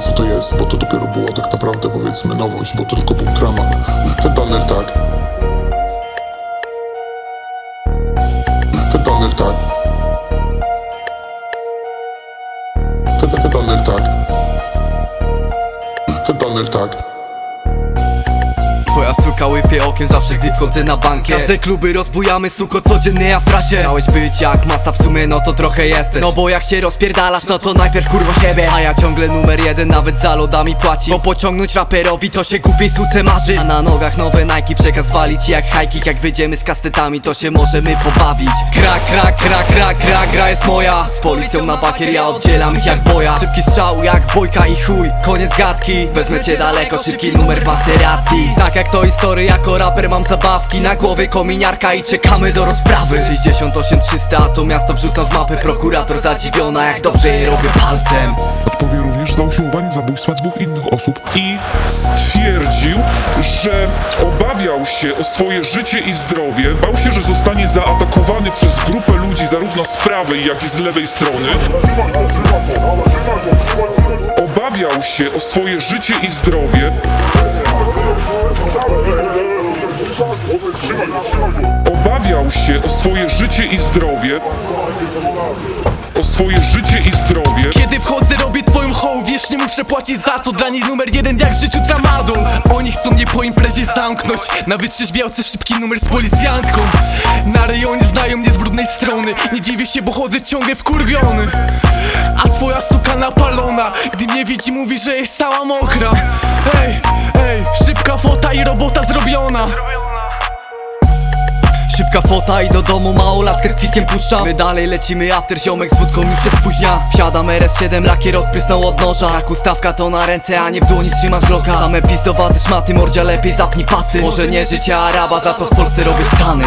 co to jest, bo to dopiero była tak naprawdę powiedzmy nowość, bo to tylko był dramat. Fentanyl tak. Fentanyl tak. Fent- Fentanyl tak. Fentanyl tak. Twoja suka łypie okiem zawsze gdy wchodzę na bankiet. Każde kluby rozbujamy suko codziennie ja w trasie. Chciałeś być jak masa w sumie no to trochę jesteś. No bo jak się rozpierdalasz no to najpierw kurwo siebie. A ja ciągle numer jeden nawet za lodami płaci. Bo pociągnąć raperowi to się głupiej suce marzy. A na nogach nowe Nike przekaz walić jak hajkik. Jak wyjdziemy z kastetami to się możemy pobawić. Kra kra kra kra kra gra jest moja. Z policją na bakier ja oddzielam ich jak boja. Szybki strzał jak bojka i chuj. Koniec gadki. Wezmę cię daleko szybki numer Maserati. Tak jak to jako raper mam zabawki. Na głowie kominiarka i czekamy do rozprawy. 68 300 a to miasto wrzucam w mapy. Prokurator zadziwiona jak dobrze je robię palcem. Odpowie również za usiłowanie zabójstwa dwóch innych osób i stwierdził, że obawiał się o swoje życie i zdrowie, bał się, że zostanie zaatakowany przez grupę ludzi zarówno z prawej, jak i z lewej strony. Obawiał się o swoje życie i zdrowie, obawiał się o swoje życie i zdrowie, o swoje życie i zdrowie. Kiedy wchodzę robię twoją hoł Wiesz nie muszę płacić za to. Dla nich numer jeden jak w życiu tramadol Oni chcą mnie po imprezie zamknąć. Na wytrzeźwiałce szybki numer z policjantką. Na rejonie znają mnie z brudnej strony. Nie dziwię się bo chodzę ciągle wkurwiony. A twoja suka napalona. Gdy mnie widzi mówi że jest cała mokra. Ej, ej, szybka fota i robota zrobiona Szybka fota i do domu małolatkę z kwikiem puszczam My dalej lecimy after ziomek z wódką już się spóźnia. Wsiadam RS7 lakier odprysnął od noża. Jak ustawka to na ręce a nie w dłoni trzymasz bloka. Same pizdowate szmaty mordzia lepiej zapnij pasy. Może nie życie Araba za to w Polsce robię stany